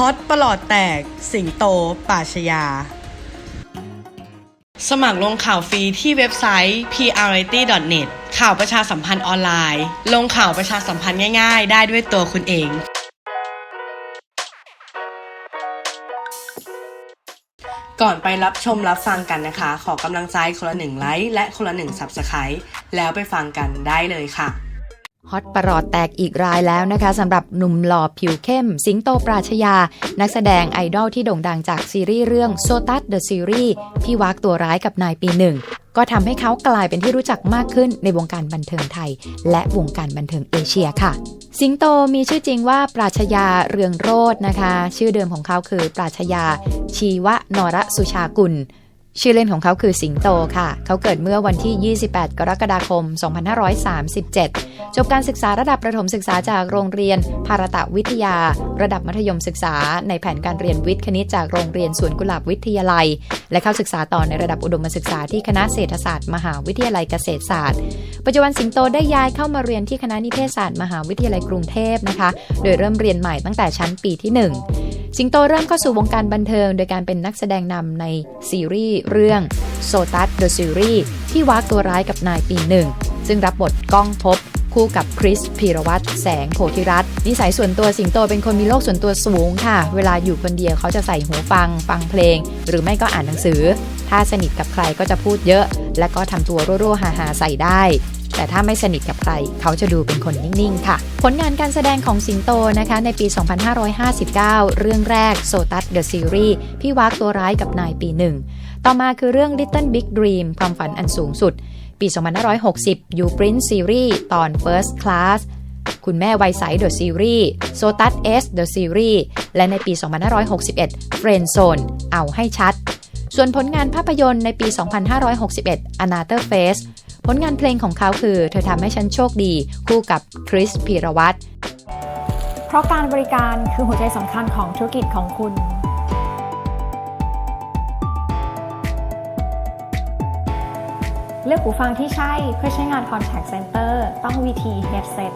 ฮอตประหลอดแตก สิงโต ป่าชยา สมัครลงข่าวฟรีที่เว็บไซต์ prrity.net ข่าวประชาสัมพันธ์ออนไลน์ ลงข่าวประชาสัมพันธ์ง่ายๆ ได้ด้วยตัวคุณเองก่อนไปรับชมรับฟังกันนะคะ ขอกำลังใจคนละหนึ่งไลค์และคนละหนึ่ง Subscribe แล้วไปฟังกันได้เลยค่ะ ฮอตประหลอดแตกอีกรายแล้วนะคะสำหรับหนุ่มหล่อผิวเข้ม สิงโตปราชญานักแสดงไอดอลที่โด่งดังจากซีรีส์เรื่องโซตัสเดอะซีรีส์พี่วักตัวร้ายกับนายปีหนึ่ง ก็ทำให้เขากลายเป็นที่รู้จักมากขึ้นในวงการบันเทิงไทย และวงการบันเทิงเอเชียค่ะ สิงโตมีชื่อจริงว่าปราชญาเรืองโรจน์นะคะ ชื่อเดิมของเขาคือปราชญาชีวะนรสุชากุล ชื่อเล่นของเขาคือสิงโตค่ะ เขาเกิดเมื่อวันที่ 28 กรกฎาคม 2537 จบการศึกษาระดับประถมศึกษาจากโรงเรียนภารตะวิทยา ระดับมัธยมศึกษา ในแผนการเรียนวิทย์คณิตจากโรงเรียนสวนกุหลาบวิทยาลัย และเข้าศึกษาต่อในระดับอุดมศึกษาที่คณะเศรษฐศาสตร์มหาวิทยาลัยเกษตรศาสตร์ ปัจจุบันสิงโตได้ย้ายเข้ามาเรียนที่คณะนิเทศศาสตร์มหาวิทยาลัยกรุงเทพนะคะ โดยเริ่มเรียนใหม่ตั้งแต่ชั้นปีที่ 1 สิงโตเริ่มเข้าสู่วงการบันเทิง โดยการเป็นนักแสดงนำในซีรีส์เรื่องโซตัสเดอะซีรีส์ที่วักตัวร้ายกับนายปีหนึ่ง ซึ่งรับบทก้องพบคู่กับคริสพีรวัตรแสงโพธิรัตน์นิสัยส่วนตัวสิงโตเป็นคนมีโลกส่วนตัวสูงค่ะ เวลาอยู่คนเดียวเขาจะใส่หูฟัง ฟังเพลง หรือไม่ก็อ่านหนังสือ ถ้าสนิทกับใครก็จะพูดเยอะ และก็ทำตัวรั่วๆฮาๆใส่ได้ แต่ถ้าไม่สนิทกับใคร เขาจะดูเป็นคนนิ่ง ๆ ค่ะ ผลงานการแสดงของสิงโตนะคะในปี 2559 เรื่องแรกโซตัสเดอะซีรีส์พี่วักตัวร้ายกับนายปีหนึ่งต่อมาคือเรื่อง Little Big Dream ความฝันอันสูงสุด ปี 2560 You Prince Series ตอน First Class คุณแม่วัยใส The Series Sotus S The Series และในปี 2561 Friend Zone เอาให้ชัด ส่วนผลงานภาพยนตร์ในปี 2561 Another Face ผลงานเพลงของเขาคือ เธอทำให้ฉันโชคดี คู่กับคริสพีรวัตรเพราะการบริการคือหัวใจสำคัญของธุรกิจของคุณเลือกหูฟังที่ใช่เพื่อใช้งาน Contact Center ต้อง VT Headset